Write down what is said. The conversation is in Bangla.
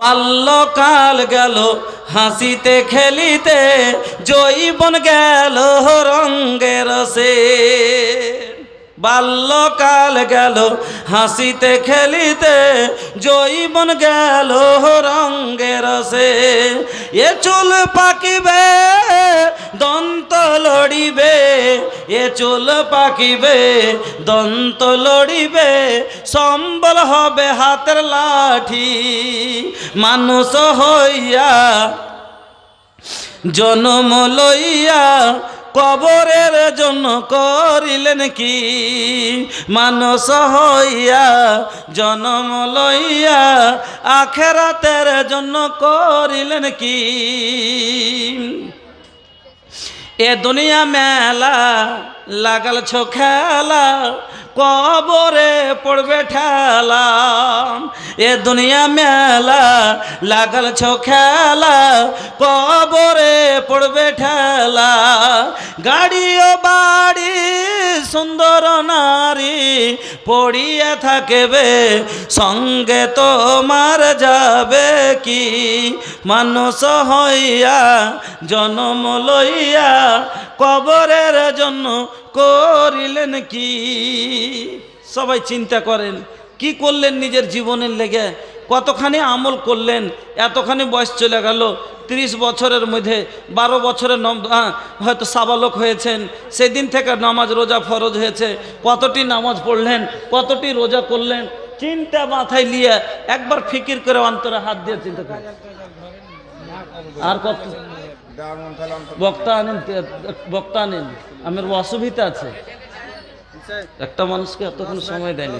বাল্যকাল গেল হাসিতে খেলিতে জৈবন গেল রঙ্গের সে বাল্যকাল গেল, হাসিতে খেলিতে জৈবন গেল রঙ্গের সে। এ চুল পাকিবে, দন্ত লড়িবে, এ চুল পাকিবে, দন্ত লড়িবে, সম্বল হবে হাতের লাঠি। মানুষ হইয়া, জনম লইয়া কবরের জন্য করিলেন কি? মানস হইয়া, জনম লইয়া আখেরাতের জন্য করিলেন কি? এ দুনিয়া মেলা, লাগাল ছো খেলা, কবরে পড়বে ঠেলা। এ দুনিয়া মেলা, লাগাল ছো খেলা, কবরে পড়বে ঠেলা। গাড়ি ও বাড়ি, সুন্দর নারী পড়িয়া থাকবে, সঙ্গে তো তোমার যাবে কি? মানুষ হইয়া, জনম লইয়া কবরের জন্য করিলেন কি? সবাই চিন্তা করেন, কি করলেন নিজের জীবনের লেগে? কতখানি আমল করলেন এতখানি বয়স চলে গেল তিরিশ বছরের মধ্যে বারো বছরের নম আহ, হয়তো সাবালক হয়েছেন সেদিন থেকে নামাজ রোজা ফরজ হয়েছে কতটি নামাজ পড়লেন কতটি রোজা করলেন চিন্তা মাথায় নিয়ে একবার ফিকির করে অন্তরে হাত দিয়ে চিন্তা করেন। আর কত বক্তা আনেন বক্তা আনেন আমার অসুবিধা আছে। একটা মানুষকে এতক্ষণ সময় দেয়নি।